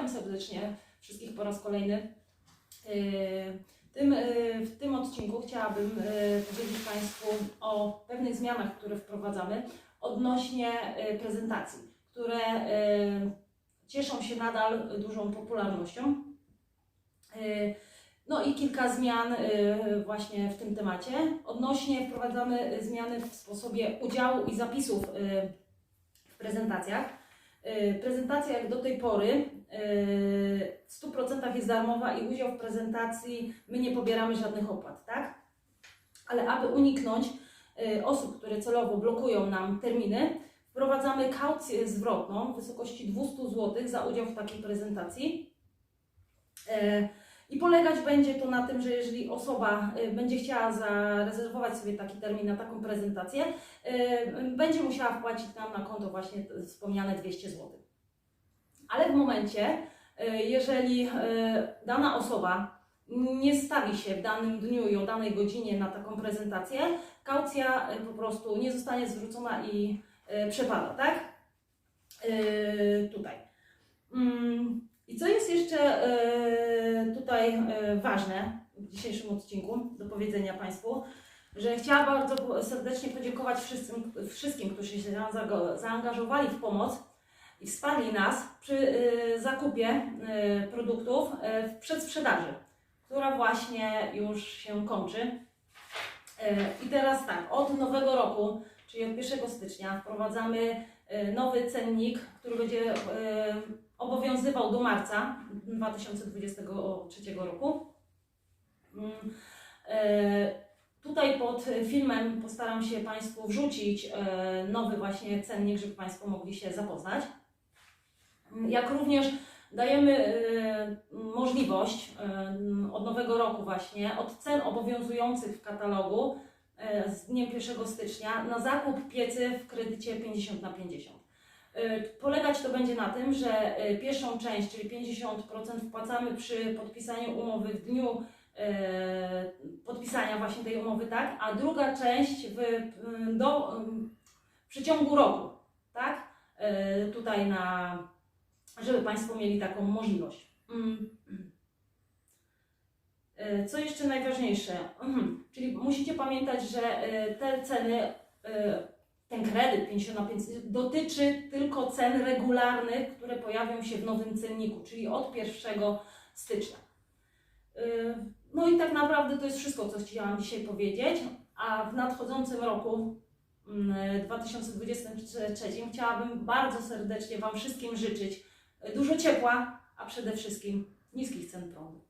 Witam serdecznie wszystkich po raz kolejny. Yy, Tym, yy, w tym odcinku chciałabym yy, powiedzieć Państwu o pewnych zmianach, które wprowadzamy odnośnie prezentacji, które cieszą się nadal dużą popularnością. No i kilka zmian właśnie w tym temacie. Odnośnie wprowadzamy zmiany w sposobie udziału i zapisów w prezentacjach. Yy, Prezentacja jak do tej pory yy, w 100% jest darmowa i udział w prezentacji my nie pobieramy żadnych opłat, tak? Ale aby uniknąć yy, osób, które celowo blokują nam terminy, wprowadzamy kaucję zwrotną w wysokości 200 zł za udział w takiej prezentacji. I polegać będzie to na tym, że jeżeli osoba yy, będzie chciała zarezerwować sobie taki termin na taką prezentację, yy, będzie musiała wpłacić nam na konto właśnie wspomniane 200 zł. Ale w momencie, y, jeżeli y, dana osoba nie stawi się w danym dniu i o danej godzinie na taką prezentację, kaucja y, po prostu nie zostanie zwrócona i y, przepada, tak? Y, Tutaj. Mm, I co jest jeszcze y, ważne w dzisiejszym odcinku do powiedzenia Państwu, że chciałam bardzo serdecznie podziękować wszystkim, wszystkim którzy się zaangażo- zaangażowali w pomoc i wsparli nas przy y, zakupie y, produktów w przedsprzedaży, która właśnie już się kończy. I teraz tak, od nowego roku, czyli od 1 stycznia, wprowadzamy nowy cennik, który będzie y, obowiązywał do marca 2023 roku. Mm, y, Tutaj pod filmem postaram się Państwu wrzucić nowy właśnie cennik, żeby Państwo mogli się zapoznać. Jak również dajemy możliwość od nowego roku właśnie, od cen obowiązujących w katalogu z dniem 1 stycznia na zakup piecy w kredycie 50 na 50. Y, Polegać to będzie na tym, że y, pierwszą część, czyli 50% wpłacamy przy podpisaniu umowy w dniu podpisania właśnie tej umowy, tak, a druga część w, do, w przeciągu roku, tak, tutaj na żeby Państwo mieli taką możliwość. Mm. E, Co jeszcze najważniejsze? Mhm. Czyli musicie pamiętać, że e, te ceny, e, ten kredyt 50 na 500 dotyczy tylko cen regularnych, które pojawią się w nowym cenniku, czyli od 1 stycznia. No i tak naprawdę to jest wszystko, co chciałam dzisiaj powiedzieć, a w nadchodzącym roku mm, 2023 chciałabym bardzo serdecznie Wam wszystkim życzyć dużo ciepła, a przede wszystkim niskich cen prądu.